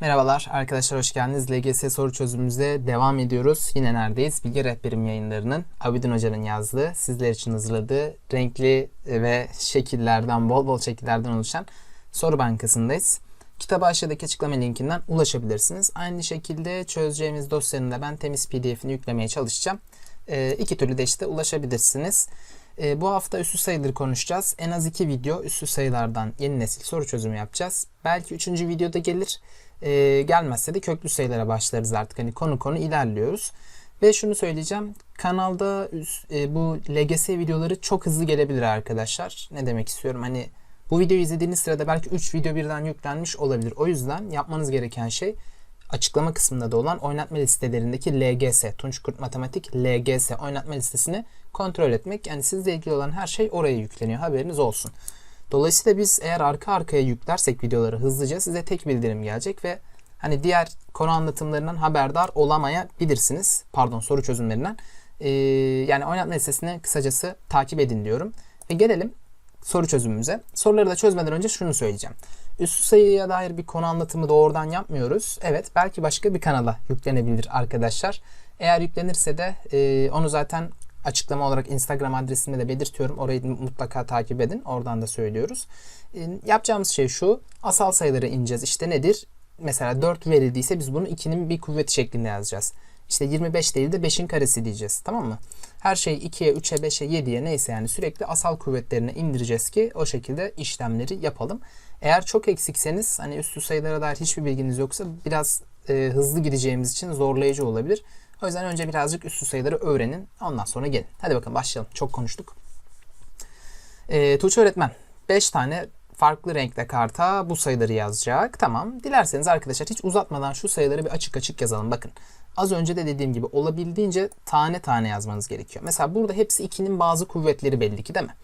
Merhabalar arkadaşlar hoş geldiniz. LGS soru çözümümüze devam ediyoruz. Yine neredeyiz? Bilgi Rehberim yayınlarının Abidin Hoca'nın yazdığı, sizler için hazırladığı renkli ve şekillerden, bol bol şekillerden oluşan soru bankasındayız. Kitaba aşağıdaki açıklama linkinden ulaşabilirsiniz. Aynı şekilde çözeceğimiz dosyanın da ben temiz pdf'ini yüklemeye çalışacağım. Ee, iki türlü de işte ulaşabilirsiniz. Ee, bu hafta üstü sayıları konuşacağız. En az iki video üstü sayılardan yeni nesil soru çözümü yapacağız. Belki üçüncü videoda gelir. Ee, gelmezse de köklü sayılara başlarız artık. Hani konu konu ilerliyoruz. Ve şunu söyleyeceğim. Kanalda e, bu LGS videoları çok hızlı gelebilir arkadaşlar. Ne demek istiyorum? Hani bu videoyu izlediğiniz sırada belki 3 video birden yüklenmiş olabilir. O yüzden yapmanız gereken şey açıklama kısmında da olan oynatma listelerindeki LGS, Tunç Kurt Matematik LGS oynatma listesini kontrol etmek. Yani sizle ilgili olan her şey oraya yükleniyor. Haberiniz olsun. Dolayısıyla biz eğer arka arkaya yüklersek videoları hızlıca size tek bildirim gelecek ve hani diğer konu anlatımlarından haberdar olamayabilirsiniz. Pardon soru çözümlerinden. Ee, yani oynatma listesini kısacası takip edin diyorum. Ve gelelim soru çözümümüze. Soruları da çözmeden önce şunu söyleyeceğim. Üstü sayıya dair bir konu anlatımı doğrudan yapmıyoruz. Evet belki başka bir kanala yüklenebilir arkadaşlar. Eğer yüklenirse de e, onu zaten açıklama olarak Instagram adresinde de belirtiyorum. Orayı mutlaka takip edin. Oradan da söylüyoruz. E, yapacağımız şey şu. Asal sayıları ineceğiz. İşte nedir? Mesela 4 verildiyse biz bunu 2'nin bir kuvveti şeklinde yazacağız. İşte 25 değil de 5'in karesi diyeceğiz. Tamam mı? Her şeyi 2'ye, 3'e, 5'e, 7'ye neyse yani sürekli asal kuvvetlerine indireceğiz ki o şekilde işlemleri yapalım. Eğer çok eksikseniz hani üstü sayılara dair hiçbir bilginiz yoksa biraz e, hızlı gideceğimiz için zorlayıcı olabilir. O yüzden önce birazcık üstü sayıları öğrenin. Ondan sonra gelin. Hadi bakalım başlayalım. Çok konuştuk. E, Tuğçe öğretmen 5 tane farklı renkte karta bu sayıları yazacak. Tamam. Dilerseniz arkadaşlar hiç uzatmadan şu sayıları bir açık açık yazalım. Bakın az önce de dediğim gibi olabildiğince tane tane yazmanız gerekiyor. Mesela burada hepsi 2'nin bazı kuvvetleri belli ki değil mi?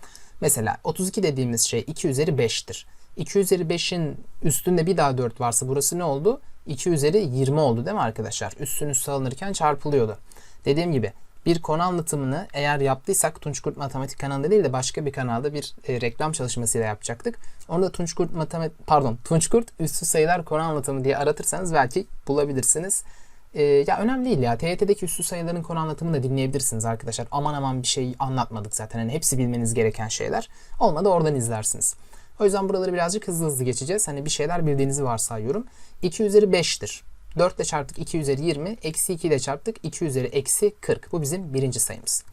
Mesela 32 dediğimiz şey 2 üzeri 5'tir. 2 üzeri 5'in üstünde bir daha 4 varsa burası ne oldu? 2 üzeri 20 oldu değil mi arkadaşlar? Üstün üstü alınırken çarpılıyordu. Dediğim gibi bir konu anlatımını eğer yaptıysak Tunç Kurt Matematik kanalında değil de başka bir kanalda bir e, reklam çalışmasıyla yapacaktık. Onu da Tunç Kurt Matematik pardon Tunç Kurt üstü sayılar konu anlatımı diye aratırsanız belki bulabilirsiniz. E, ya önemli değil ya. TYT'deki üstü sayıların konu anlatımını da dinleyebilirsiniz arkadaşlar. Aman aman bir şey anlatmadık zaten. Hani hepsi bilmeniz gereken şeyler. Olmadı oradan izlersiniz. O yüzden buraları birazcık hızlı hızlı geçeceğiz. Hani bir şeyler bildiğinizi varsayıyorum. 2 üzeri 5'tir. 4 ile çarptık 2 üzeri 20. Eksi 2 ile çarptık 2 üzeri eksi 40. Bu bizim birinci sayımız.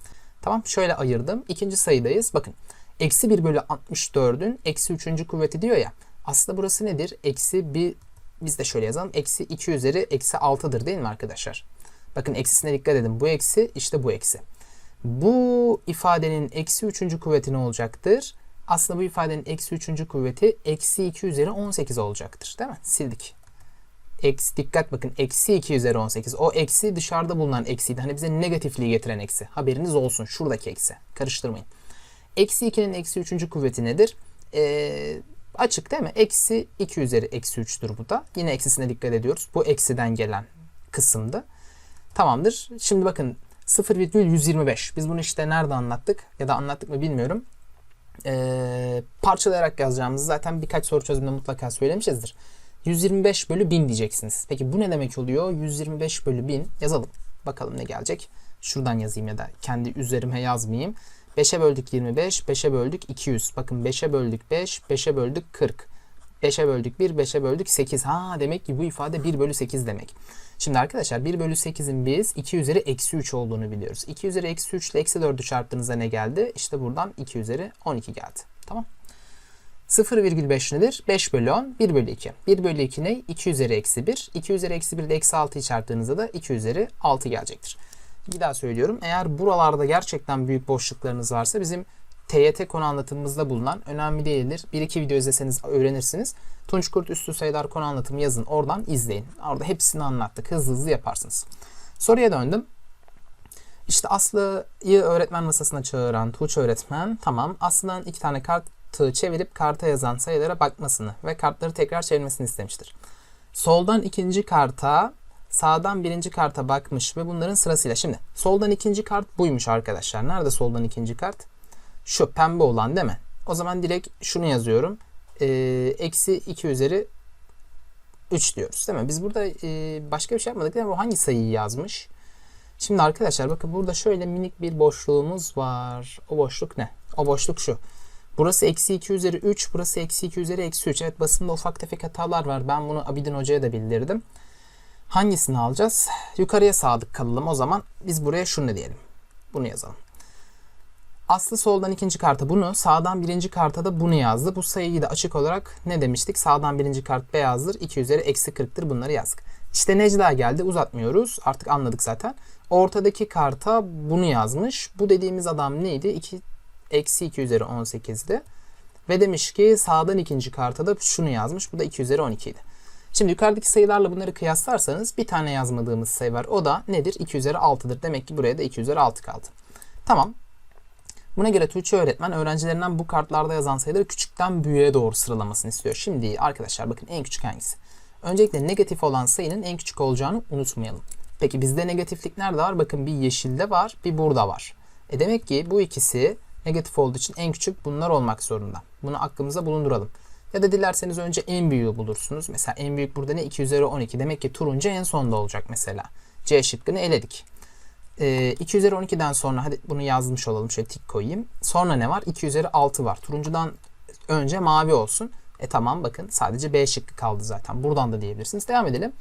Tamam şöyle ayırdım. İkinci sayıdayız. Bakın eksi 1 bölü 64'ün eksi 3. kuvveti diyor ya. Aslında burası nedir? Eksi 1 biz de şöyle yazalım. Eksi 2 üzeri eksi 6'dır değil mi arkadaşlar? Bakın eksisine dikkat edin. Bu eksi işte bu eksi. Bu ifadenin eksi 3. kuvveti ne olacaktır? Aslında bu ifadenin eksi 3. kuvveti eksi 2 üzeri 18 olacaktır. Değil mi? Sildik. Eksi, dikkat bakın eksi 2 üzeri 18. O eksi dışarıda bulunan eksiydi. Hani bize negatifliği getiren eksi. Haberiniz olsun. Şuradaki eksi. Karıştırmayın. Eksi 2'nin eksi 3. kuvveti nedir? Ee, açık değil mi? Eksi 2 üzeri eksi 3'tür bu da. Yine eksisine dikkat ediyoruz. Bu eksiden gelen kısımdı. Tamamdır. Şimdi bakın 0,125. Biz bunu işte nerede anlattık? Ya da anlattık mı bilmiyorum. Ee, parçalayarak yazacağımızı zaten birkaç soru çözümünde mutlaka söylemişizdir. 125 bölü 1000 diyeceksiniz. Peki bu ne demek oluyor? 125 bölü 1000 yazalım. Bakalım ne gelecek. Şuradan yazayım ya da kendi üzerime yazmayayım. 5'e böldük 25, 5'e böldük 200. Bakın 5'e böldük 5, 5'e böldük 40. 5'e böldük 1, 5'e böldük 8. Ha demek ki bu ifade 1 bölü 8 demek. Şimdi arkadaşlar 1 bölü 8'in biz 2 üzeri eksi 3 olduğunu biliyoruz. 2 üzeri eksi 3 ile eksi 4'ü çarptığınızda ne geldi? İşte buradan 2 üzeri 12 geldi. Tamam. 0,5 nedir? 5 bölü 10, 1 bölü 2. 1 bölü 2 ne? 2 üzeri eksi 1. 2 üzeri eksi 1 ile eksi 6'yı çarptığınızda da 2 üzeri 6 gelecektir. Bir daha söylüyorum. Eğer buralarda gerçekten büyük boşluklarınız varsa bizim TYT konu anlatımımızda bulunan önemli değildir. Bir iki video izleseniz öğrenirsiniz. Tunç Kurt üstü sayılar konu anlatımı yazın. Oradan izleyin. Orada hepsini anlattık. Hızlı hızlı yaparsınız. Soruya döndüm. İşte Aslı'yı öğretmen masasına çağıran Tuğçe öğretmen tamam Aslı'dan iki tane kartı çevirip karta yazan sayılara bakmasını ve kartları tekrar çevirmesini istemiştir. Soldan ikinci karta sağdan birinci karta bakmış ve bunların sırasıyla. Şimdi soldan ikinci kart buymuş arkadaşlar. Nerede soldan ikinci kart? Şu pembe olan değil mi? O zaman direkt şunu yazıyorum. Ee, eksi 2 üzeri 3 diyoruz değil mi? Biz burada e, başka bir şey yapmadık değil mi? Bu hangi sayıyı yazmış? Şimdi arkadaşlar bakın burada şöyle minik bir boşluğumuz var. O boşluk ne? O boşluk şu. Burası eksi 2 üzeri 3. Burası eksi 2 üzeri eksi 3. Evet basında ufak tefek hatalar var. Ben bunu Abidin Hoca'ya da bildirdim. Hangisini alacağız? Yukarıya sadık kalalım. O zaman biz buraya şunu diyelim. Bunu yazalım. Aslı soldan ikinci karta bunu, sağdan birinci karta da bunu yazdı. Bu sayıyı da açık olarak ne demiştik? Sağdan birinci kart beyazdır, 2 üzeri eksi 40'tır bunları yazdık. İşte Necla geldi uzatmıyoruz artık anladık zaten. Ortadaki karta bunu yazmış. Bu dediğimiz adam neydi? 2, eksi 2 üzeri 18'di. Ve demiş ki sağdan ikinci karta da şunu yazmış. Bu da 2 üzeri 12 idi. Şimdi yukarıdaki sayılarla bunları kıyaslarsanız bir tane yazmadığımız sayı var. O da nedir? 2 üzeri 6'dır. Demek ki buraya da 2 üzeri 6 kaldı. Tamam. Buna göre Tuğçe öğretmen öğrencilerinden bu kartlarda yazan sayıları küçükten büyüğe doğru sıralamasını istiyor. Şimdi arkadaşlar bakın en küçük hangisi? Öncelikle negatif olan sayının en küçük olacağını unutmayalım. Peki bizde negatiflik nerede var? Bakın bir yeşilde var, bir burada var. E demek ki bu ikisi negatif olduğu için en küçük bunlar olmak zorunda. Bunu aklımıza bulunduralım. Ya da dilerseniz önce en büyüğü bulursunuz. Mesela en büyük burada ne? 2 üzeri 12. Demek ki turuncu en sonda olacak mesela. C şıkkını eledik. Ee, 2 üzeri 12'den sonra hadi bunu yazmış olalım. Şöyle tik koyayım. Sonra ne var? 2 üzeri 6 var. Turuncudan önce mavi olsun. E tamam bakın sadece B şıkkı kaldı zaten. Buradan da diyebilirsiniz. Devam edelim.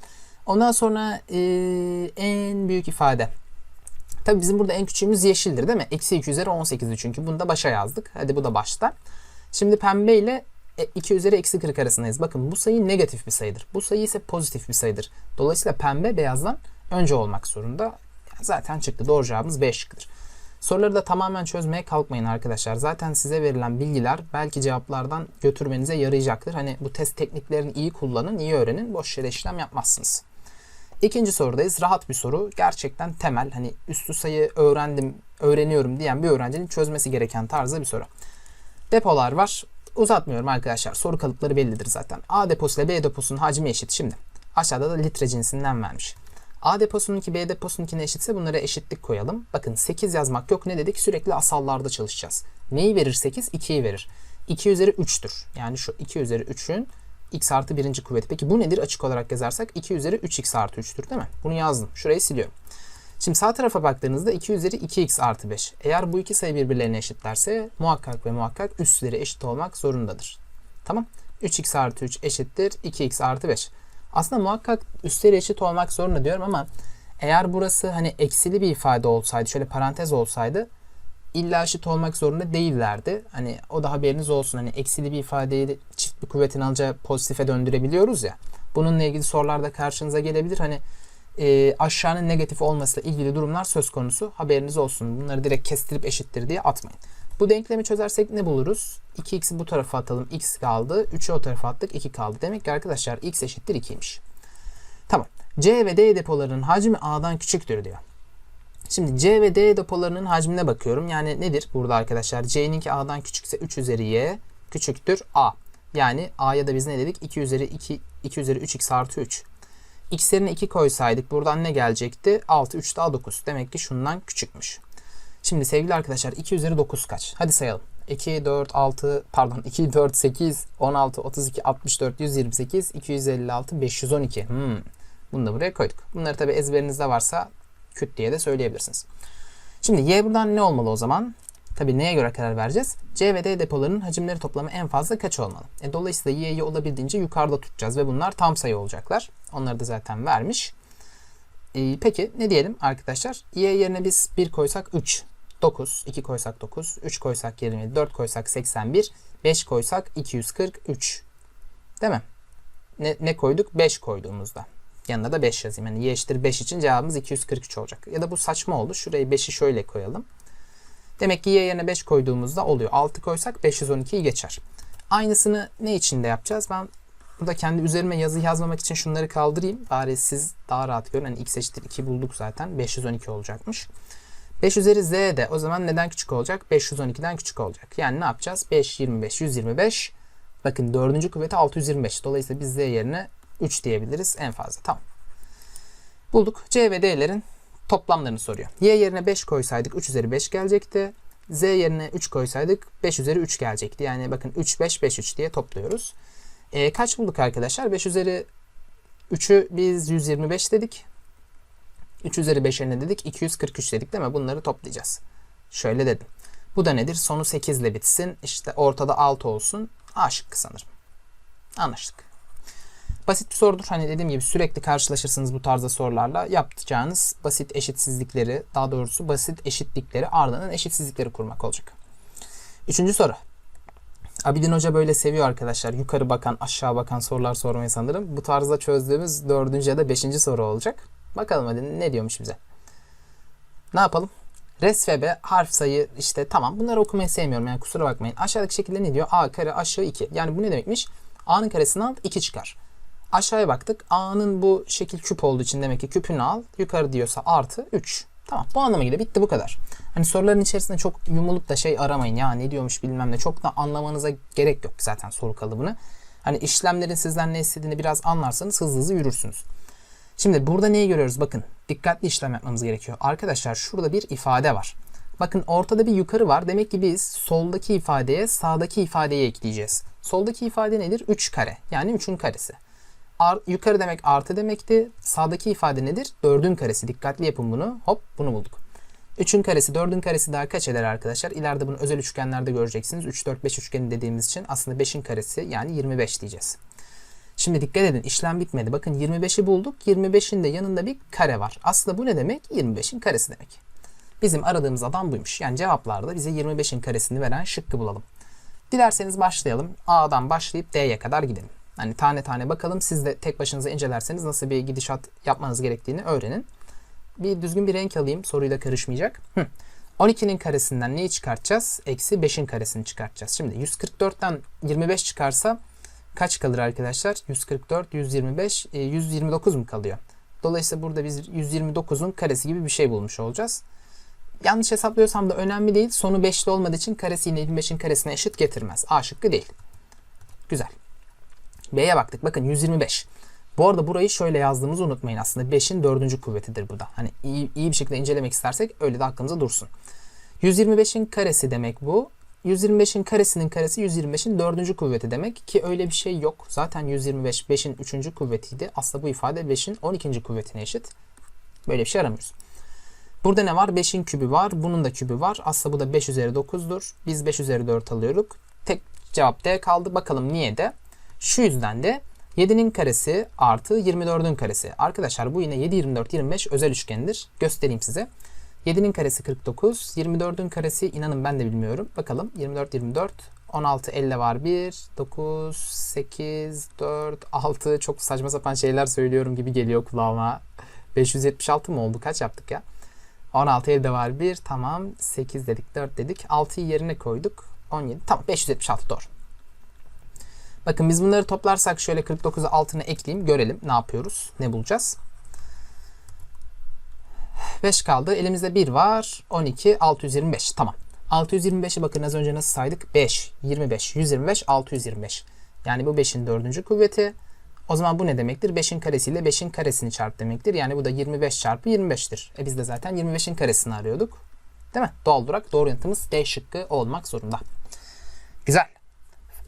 Ondan sonra e, en büyük ifade. Tabi bizim burada en küçüğümüz yeşildir değil mi? Eksi 2 üzeri 18'di çünkü. Bunu da başa yazdık. Hadi bu da başta. Şimdi pembe ile 2 üzeri eksi 40 arasındayız. Bakın bu sayı negatif bir sayıdır. Bu sayı ise pozitif bir sayıdır. Dolayısıyla pembe beyazdan önce olmak zorunda. Zaten çıktı. Doğru cevabımız B şıkkıdır. Soruları da tamamen çözmeye kalkmayın arkadaşlar. Zaten size verilen bilgiler belki cevaplardan götürmenize yarayacaktır. Hani bu test tekniklerini iyi kullanın, iyi öğrenin. Boş yere işlem yapmazsınız. İkinci sorudayız. Rahat bir soru. Gerçekten temel. Hani üstü sayı öğrendim, öğreniyorum diyen bir öğrencinin çözmesi gereken tarzda bir soru. Depolar var. Uzatmıyorum arkadaşlar. Soru kalıpları bellidir zaten. A deposu ile B deposunun hacmi eşit. Şimdi aşağıda da litre cinsinden vermiş. A deposununki B deposununkine eşitse bunlara eşitlik koyalım. Bakın 8 yazmak yok. Ne dedik? Sürekli asallarda çalışacağız. Neyi verir 8? 2'yi verir. 2 üzeri 3'tür. Yani şu 2 üzeri 3'ün x artı birinci kuvveti. Peki bu nedir? Açık olarak yazarsak 2 üzeri 3x artı 3'tür değil mi? Bunu yazdım. Şurayı siliyorum. Şimdi sağ tarafa baktığınızda 2 üzeri 2x artı 5. Eğer bu iki sayı birbirlerine eşitlerse muhakkak ve muhakkak üstleri eşit olmak zorundadır. Tamam. 3x artı 3 eşittir 2x artı 5. Aslında muhakkak üstleri eşit olmak zorunda diyorum ama eğer burası hani eksili bir ifade olsaydı, şöyle parantez olsaydı illa eşit olmak zorunda değillerdi. Hani o da haberiniz olsun. Hani eksili bir ifadeyi çift bir kuvvetin alacağı pozitife döndürebiliyoruz ya. Bununla ilgili sorularda karşınıza gelebilir. Hani e, aşağının negatif olmasıyla ilgili durumlar söz konusu. Haberiniz olsun. Bunları direkt kestirip eşittir diye atmayın. Bu denklemi çözersek ne buluruz? 2x'i bu tarafa atalım. x kaldı. 3'ü o tarafa attık. 2 kaldı. Demek ki arkadaşlar x eşittir 2'ymiş. Tamam. C ve D depolarının hacmi A'dan küçüktür diyor. Şimdi C ve D depolarının hacmine bakıyorum. Yani nedir burada arkadaşlar? C'ninki A'dan küçükse 3 üzeri Y küçüktür A. Yani A'ya da biz ne dedik? 2 üzeri 2, 2 üzeri 3x artı 3. X yerine 2 koysaydık buradan ne gelecekti? 6, 3 daha 9. Demek ki şundan küçükmüş. Şimdi sevgili arkadaşlar 2 üzeri 9 kaç? Hadi sayalım. 2, 4, 6, pardon 2, 4, 8, 16, 32, 64, 128, 256, 512. Hmm. Bunu da buraya koyduk. Bunları tabi ezberinizde varsa küt diye de söyleyebilirsiniz. Şimdi y buradan ne olmalı o zaman? Tabi neye göre karar vereceğiz? C ve D depolarının hacimleri toplamı en fazla kaç olmalı? E, dolayısıyla y'yi olabildiğince yukarıda tutacağız ve bunlar tam sayı olacaklar. Onları da zaten vermiş. E, peki ne diyelim arkadaşlar? Y yerine biz 1 koysak 3. 9, 2 koysak 9, 3 koysak 27, 4 koysak 81, 5 koysak 243. Değil mi? Ne, ne koyduk? 5 koyduğumuzda. Yanına da 5 yazayım. Yani y eşittir 5 için cevabımız 243 olacak. Ya da bu saçma oldu. Şurayı 5'i şöyle koyalım. Demek ki y yerine 5 koyduğumuzda oluyor. 6 koysak 512'yi geçer. Aynısını ne için de yapacağız? Ben burada kendi üzerime yazı yazmamak için şunları kaldırayım. Bari siz daha rahat görün. Hani x eşittir 2 bulduk zaten. 512 olacakmış. 5 üzeri z de o zaman neden küçük olacak? 512'den küçük olacak. Yani ne yapacağız? 5, 25, 125. Bakın dördüncü kuvveti 625. Dolayısıyla biz z yerine 3 diyebiliriz en fazla. Tamam. Bulduk. C ve D'lerin toplamlarını soruyor. Y yerine 5 koysaydık 3 üzeri 5 gelecekti. Z yerine 3 koysaydık 5 üzeri 3 gelecekti. Yani bakın 3, 5, 5, 3 diye topluyoruz. E, kaç bulduk arkadaşlar? 5 üzeri 3'ü biz 125 dedik. 3 üzeri 5'e ne dedik? 243 dedik değil mi? Bunları toplayacağız. Şöyle dedim. Bu da nedir? Sonu 8 ile bitsin. İşte ortada 6 olsun. A şıkkı sanırım. Anlaştık. Basit bir sorudur. Hani dediğim gibi sürekli karşılaşırsınız bu tarzda sorularla. Yapacağınız basit eşitsizlikleri, daha doğrusu basit eşitlikleri ardından eşitsizlikleri kurmak olacak. Üçüncü soru. Abidin Hoca böyle seviyor arkadaşlar. Yukarı bakan, aşağı bakan sorular sormayı sanırım. Bu tarzda çözdüğümüz dördüncü ya da beşinci soru olacak. Bakalım hadi ne diyormuş bize. Ne yapalım? Res harf sayı işte tamam bunları okumayı sevmiyorum yani kusura bakmayın. Aşağıdaki şekilde ne diyor? A kare aşağı 2. Yani bu ne demekmiş? A'nın karesini al 2 çıkar. Aşağıya baktık. A'nın bu şekil küp olduğu için demek ki küpünü al. Yukarı diyorsa artı 3. Tamam bu anlama geliyor. Bitti bu kadar. Hani soruların içerisinde çok yumulup da şey aramayın. Ya ne diyormuş bilmem ne. Çok da anlamanıza gerek yok zaten soru kalıbını. Hani işlemlerin sizden ne istediğini biraz anlarsanız hızlı hızlı yürürsünüz. Şimdi burada neyi görüyoruz? Bakın dikkatli işlem yapmamız gerekiyor. Arkadaşlar şurada bir ifade var. Bakın ortada bir yukarı var. Demek ki biz soldaki ifadeye sağdaki ifadeyi ekleyeceğiz. Soldaki ifade nedir? 3 kare. Yani 3'ün karesi. Ar yukarı demek artı demekti. Sağdaki ifade nedir? 4'ün karesi. Dikkatli yapın bunu. Hop bunu bulduk. 3'ün karesi 4'ün karesi daha kaç eder arkadaşlar? İleride bunu özel üçgenlerde göreceksiniz. 3, 4, 5 üçgeni dediğimiz için aslında 5'in karesi yani 25 diyeceğiz. Şimdi dikkat edin işlem bitmedi. Bakın 25'i bulduk. 25'in de yanında bir kare var. Aslında bu ne demek? 25'in karesi demek. Bizim aradığımız adam buymuş. Yani cevaplarda bize 25'in karesini veren şıkkı bulalım. Dilerseniz başlayalım. A'dan başlayıp D'ye kadar gidelim. Hani tane tane bakalım. Siz de tek başınıza incelerseniz nasıl bir gidişat yapmanız gerektiğini öğrenin. Bir düzgün bir renk alayım. Soruyla karışmayacak. Hı. 12'nin karesinden neyi çıkartacağız? Eksi 5'in karesini çıkartacağız. Şimdi 144'ten 25 çıkarsa kaç kalır arkadaşlar? 144, 125, 129 mu kalıyor? Dolayısıyla burada biz 129'un karesi gibi bir şey bulmuş olacağız. Yanlış hesaplıyorsam da önemli değil. Sonu 5'li olmadığı için karesi yine 25'in karesine eşit getirmez. A şıkkı değil. Güzel. B'ye baktık. Bakın 125. Bu arada burayı şöyle yazdığımızı unutmayın aslında. 5'in dördüncü kuvvetidir burada. Hani iyi, iyi bir şekilde incelemek istersek öyle de aklımıza dursun. 125'in karesi demek bu. 125'in karesinin karesi 125'in dördüncü kuvveti demek ki öyle bir şey yok. Zaten 125 5'in üçüncü kuvvetiydi. Aslında bu ifade 5'in 12. kuvvetine eşit. Böyle bir şey aramıyoruz. Burada ne var? 5'in kübü var. Bunun da kübü var. Aslında bu da 5 üzeri 9'dur. Biz 5 üzeri 4 alıyoruz. Tek cevap D kaldı. Bakalım niye de? Şu yüzden de 7'nin karesi artı 24'ün karesi. Arkadaşlar bu yine 7, 24, 25 özel üçgendir. Göstereyim size. 7'nin karesi 49. 24'ün karesi inanın ben de bilmiyorum. Bakalım 24, 24. 16, 50 var 1. 9, 8, 4, 6. Çok saçma sapan şeyler söylüyorum gibi geliyor kulağıma. 576 mı oldu? Kaç yaptık ya? 16 elde var 1. Tamam. 8 dedik 4 dedik. 6'yı yerine koyduk. 17. Tamam 576 doğru. Bakın biz bunları toplarsak şöyle 49'u altına ekleyeyim. Görelim ne yapıyoruz. Ne bulacağız. 5 kaldı. Elimizde 1 var. 12, 625. Tamam. 625'i bakın az önce nasıl saydık? 5, 25, 125, 625. Yani bu 5'in dördüncü kuvveti. O zaman bu ne demektir? 5'in karesiyle 5'in karesini çarp demektir. Yani bu da 25 çarpı 25'tir. E biz de zaten 25'in karesini arıyorduk. Değil mi? Doğal olarak doğru yanıtımız D şıkkı olmak zorunda. Güzel.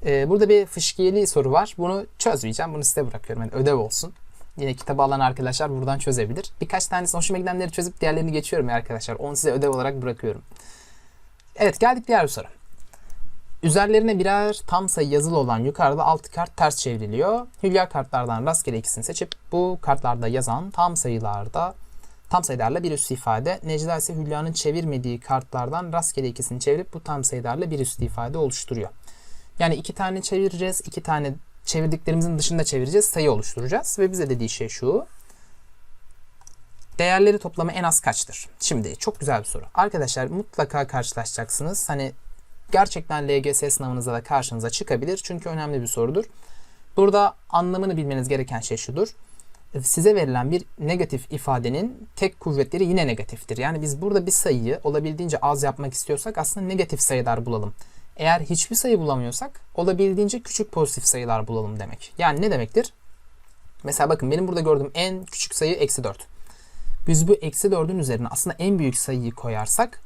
Ee, burada bir fışkiyeli soru var. Bunu çözmeyeceğim. Bunu size bırakıyorum. Yani ödev olsun. Yine kitabı alan arkadaşlar buradan çözebilir. Birkaç tanesini hoşuma gidenleri çözüp diğerlerini geçiyorum ya arkadaşlar. Onu size ödev olarak bırakıyorum. Evet geldik diğer bir soru. Üzerlerine birer tam sayı yazılı olan yukarıda altı kart ters çevriliyor. Hülya kartlardan rastgele ikisini seçip bu kartlarda yazan tam sayılarda tam sayılarla bir üst ifade. Necla ise Hülya'nın çevirmediği kartlardan rastgele ikisini çevirip bu tam sayılarla bir üst ifade oluşturuyor. Yani iki tane çevireceğiz. iki tane çevirdiklerimizin dışında çevireceğiz. Sayı oluşturacağız. Ve bize dediği şey şu. Değerleri toplamı en az kaçtır? Şimdi çok güzel bir soru. Arkadaşlar mutlaka karşılaşacaksınız. Hani gerçekten LGS sınavınızda da karşınıza çıkabilir. Çünkü önemli bir sorudur. Burada anlamını bilmeniz gereken şey şudur. Size verilen bir negatif ifadenin tek kuvvetleri yine negatiftir. Yani biz burada bir sayıyı olabildiğince az yapmak istiyorsak aslında negatif sayılar bulalım. Eğer hiçbir sayı bulamıyorsak olabildiğince küçük pozitif sayılar bulalım demek. Yani ne demektir? Mesela bakın benim burada gördüğüm en küçük sayı eksi 4. Biz bu eksi 4'ün üzerine aslında en büyük sayıyı koyarsak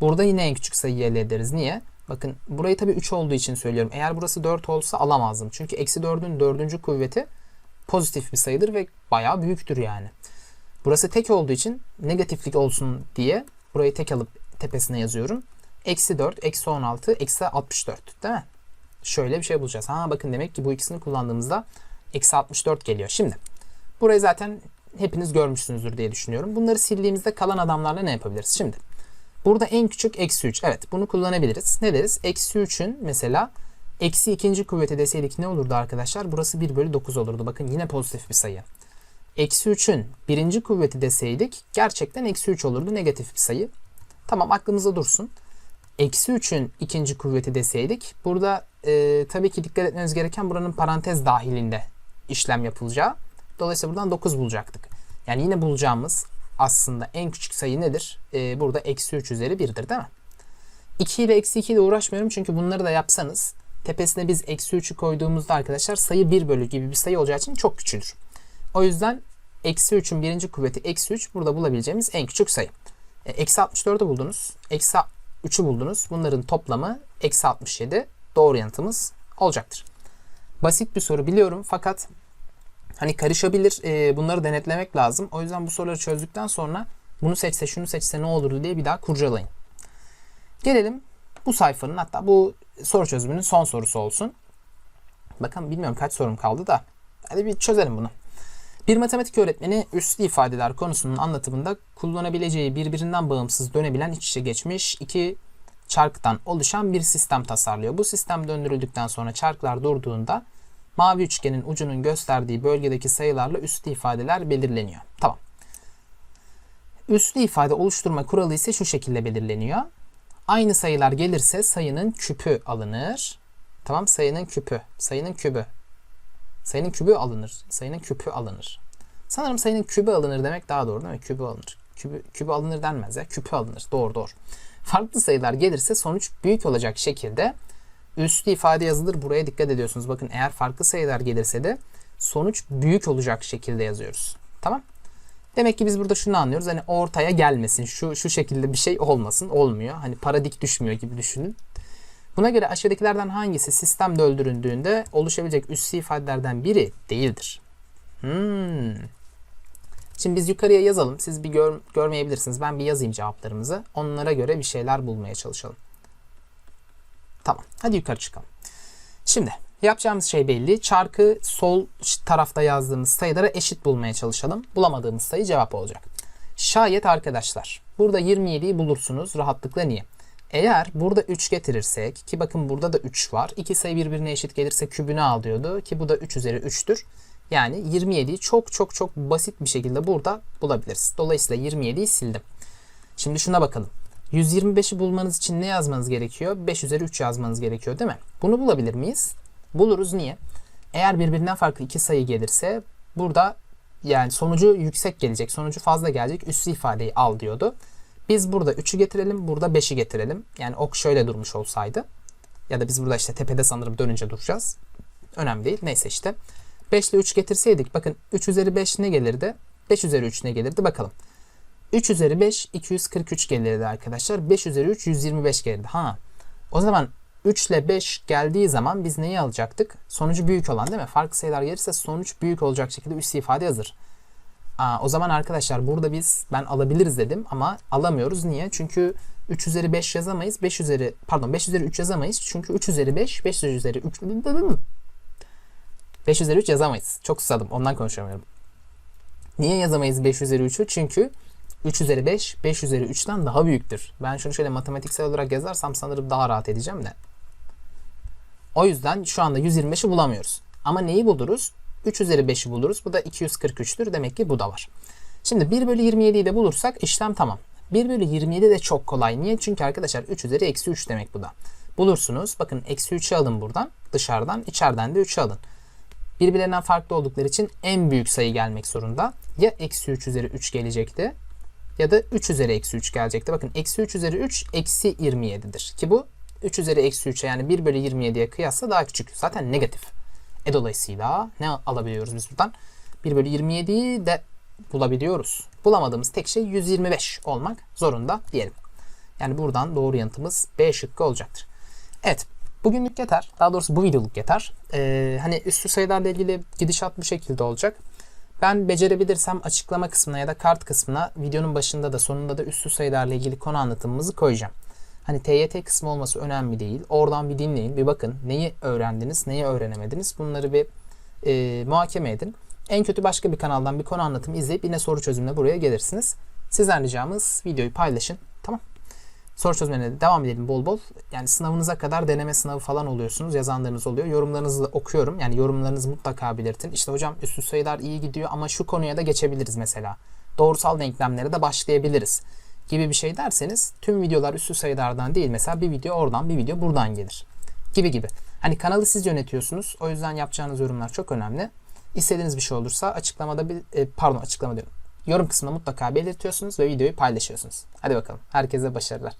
burada yine en küçük sayıyı elde ederiz. Niye? Bakın burayı tabii 3 olduğu için söylüyorum. Eğer burası 4 olsa alamazdım. Çünkü eksi 4'ün 4. kuvveti pozitif bir sayıdır ve bayağı büyüktür yani. Burası tek olduğu için negatiflik olsun diye burayı tek alıp tepesine yazıyorum. Eksi 4, eksi 16, eksi 64 değil mi? Şöyle bir şey bulacağız. Ha bakın demek ki bu ikisini kullandığımızda eksi 64 geliyor. Şimdi burayı zaten hepiniz görmüşsünüzdür diye düşünüyorum. Bunları sildiğimizde kalan adamlarla ne yapabiliriz? Şimdi burada en küçük eksi 3. Evet bunu kullanabiliriz. Ne deriz? Eksi 3'ün mesela eksi ikinci kuvveti deseydik ne olurdu arkadaşlar? Burası 1 bölü 9 olurdu. Bakın yine pozitif bir sayı. Eksi 3'ün birinci kuvveti deseydik gerçekten eksi 3 olurdu. Negatif bir sayı. Tamam aklımızda dursun. Eksi 3'ün ikinci kuvveti deseydik burada e, tabii ki dikkat etmeniz gereken buranın parantez dahilinde işlem yapılacağı. Dolayısıyla buradan 9 bulacaktık. Yani yine bulacağımız aslında en küçük sayı nedir? E, burada eksi 3 üzeri 1'dir değil mi? 2 ile eksi 2 ile uğraşmıyorum çünkü bunları da yapsanız tepesine biz eksi 3'ü koyduğumuzda arkadaşlar sayı 1 bölü gibi bir sayı olacağı için çok küçülür. O yüzden eksi 3'ün birinci kuvveti eksi 3 burada bulabileceğimiz en küçük sayı. E, eksi 64'ü buldunuz. Eksi 3'ü buldunuz. Bunların toplamı eksi 67. Doğru yanıtımız olacaktır. Basit bir soru biliyorum fakat hani karışabilir. E, bunları denetlemek lazım. O yüzden bu soruları çözdükten sonra bunu seçse şunu seçse ne olurdu diye bir daha kurcalayın. Gelelim bu sayfanın hatta bu soru çözümünün son sorusu olsun. Bakın bilmiyorum kaç sorum kaldı da. Hadi bir çözelim bunu. Bir matematik öğretmeni üslü ifadeler konusunun anlatımında kullanabileceği birbirinden bağımsız dönebilen iç içe geçmiş iki çarktan oluşan bir sistem tasarlıyor. Bu sistem döndürüldükten sonra çarklar durduğunda mavi üçgenin ucunun gösterdiği bölgedeki sayılarla üslü ifadeler belirleniyor. Tamam. Üslü ifade oluşturma kuralı ise şu şekilde belirleniyor. Aynı sayılar gelirse sayının küpü alınır. Tamam sayının küpü. Sayının kübü. Sayının kübü alınır. Sayının küpü alınır. Sanırım sayının kübü alınır demek daha doğru değil mi? Kübü alınır. Kübü, kübü alınır denmez ya. Küpü alınır. Doğru doğru. Farklı sayılar gelirse sonuç büyük olacak şekilde üslü ifade yazılır. Buraya dikkat ediyorsunuz. Bakın eğer farklı sayılar gelirse de sonuç büyük olacak şekilde yazıyoruz. Tamam. Demek ki biz burada şunu anlıyoruz. Hani ortaya gelmesin. Şu şu şekilde bir şey olmasın. Olmuyor. Hani para dik düşmüyor gibi düşünün. Buna göre aşağıdakilerden hangisi sistemde öldürüldüğünde oluşabilecek üssü ifadelerden biri değildir? Hmm. Şimdi biz yukarıya yazalım. Siz bir gör, görmeyebilirsiniz. Ben bir yazayım cevaplarımızı. Onlara göre bir şeyler bulmaya çalışalım. Tamam. Hadi yukarı çıkalım. Şimdi yapacağımız şey belli. Çarkı sol tarafta yazdığımız sayılara eşit bulmaya çalışalım. Bulamadığımız sayı cevap olacak. Şayet arkadaşlar burada 27'yi bulursunuz rahatlıkla niye? Eğer burada 3 getirirsek ki bakın burada da 3 var. İki sayı birbirine eşit gelirse kübünü al diyordu ki bu da 3 üzeri 3'tür. Yani 27'yi çok çok çok basit bir şekilde burada bulabiliriz. Dolayısıyla 27'yi sildim. Şimdi şuna bakalım. 125'i bulmanız için ne yazmanız gerekiyor? 5 üzeri 3 yazmanız gerekiyor değil mi? Bunu bulabilir miyiz? Buluruz. Niye? Eğer birbirinden farklı iki sayı gelirse burada yani sonucu yüksek gelecek. Sonucu fazla gelecek. Üssü ifadeyi al diyordu. Biz burada 3'ü getirelim. Burada 5'i getirelim. Yani ok şöyle durmuş olsaydı. Ya da biz burada işte tepede sanırım dönünce duracağız. Önemli değil. Neyse işte. 5 ile 3 getirseydik bakın 3 üzeri 5 ne gelirdi? 5 üzeri 3 ne gelirdi? Bakalım. 3 üzeri 5 243 gelirdi arkadaşlar. 5 üzeri 3 125 gelirdi. Ha. O zaman 3 ile 5 geldiği zaman biz neyi alacaktık? Sonucu büyük olan değil mi? Farklı sayılar gelirse sonuç büyük olacak şekilde üstü ifade hazır. Aa, o zaman arkadaşlar burada biz ben alabiliriz dedim ama alamıyoruz. Niye? Çünkü 3 üzeri 5 yazamayız. 5 üzeri pardon 5 üzeri 3 yazamayız. Çünkü 3 üzeri 5 5 üzeri 3 5 üzeri 3 yazamayız. Çok susadım. Ondan konuşamıyorum. Niye yazamayız 5 üzeri 3'ü? Çünkü 3 üzeri 5 5 üzeri 3'ten daha büyüktür. Ben şunu şöyle matematiksel olarak yazarsam sanırım daha rahat edeceğim de. O yüzden şu anda 125'i bulamıyoruz. Ama neyi buluruz? 3 üzeri 5'i buluruz. Bu da 243'tür. Demek ki bu da var. Şimdi 1 bölü 27'yi de bulursak işlem tamam. 1 bölü 27 de çok kolay. Niye? Çünkü arkadaşlar 3 üzeri eksi 3 demek bu da. Bulursunuz. Bakın eksi 3'ü alın buradan. Dışarıdan. içeriden de 3'ü alın. Birbirlerinden farklı oldukları için en büyük sayı gelmek zorunda. Ya eksi 3 üzeri 3 gelecekti ya da 3 üzeri eksi 3 gelecekti. Bakın eksi 3 üzeri 3 eksi 27'dir. Ki bu 3 üzeri eksi 3'e yani 1 bölü 27'ye kıyasla daha küçük. Zaten negatif. E dolayısıyla ne alabiliyoruz biz buradan? 1 bölü 27'yi de bulabiliyoruz. Bulamadığımız tek şey 125 olmak zorunda diyelim. Yani buradan doğru yanıtımız B şıkkı olacaktır. Evet. Bugünlük yeter. Daha doğrusu bu videoluk yeter. Ee, hani üstü sayılarla ilgili gidişat bu şekilde olacak. Ben becerebilirsem açıklama kısmına ya da kart kısmına videonun başında da sonunda da üstü sayılarla ilgili konu anlatımımızı koyacağım. Hani TYT kısmı olması önemli değil. Oradan bir dinleyin, bir bakın. Neyi öğrendiniz, neyi öğrenemediniz. Bunları bir e, muhakeme edin. En kötü başka bir kanaldan bir konu anlatımı izleyip yine soru çözümüne buraya gelirsiniz. Sizden ricamız videoyu paylaşın. Tamam. Soru çözmene de devam edelim bol bol. Yani sınavınıza kadar deneme sınavı falan oluyorsunuz. Yazanlarınız oluyor. Yorumlarınızı da okuyorum. Yani yorumlarınızı mutlaka belirtin. İşte hocam üstü sayılar iyi gidiyor ama şu konuya da geçebiliriz mesela. Doğrusal denklemlere de başlayabiliriz gibi bir şey derseniz tüm videolar üstü sayılardan değil mesela bir video oradan bir video buradan gelir gibi gibi. Hani kanalı siz yönetiyorsunuz. O yüzden yapacağınız yorumlar çok önemli. İstediğiniz bir şey olursa açıklamada bir e, pardon açıklama diyorum. Yorum kısmında mutlaka belirtiyorsunuz ve videoyu paylaşıyorsunuz. Hadi bakalım. Herkese başarılar.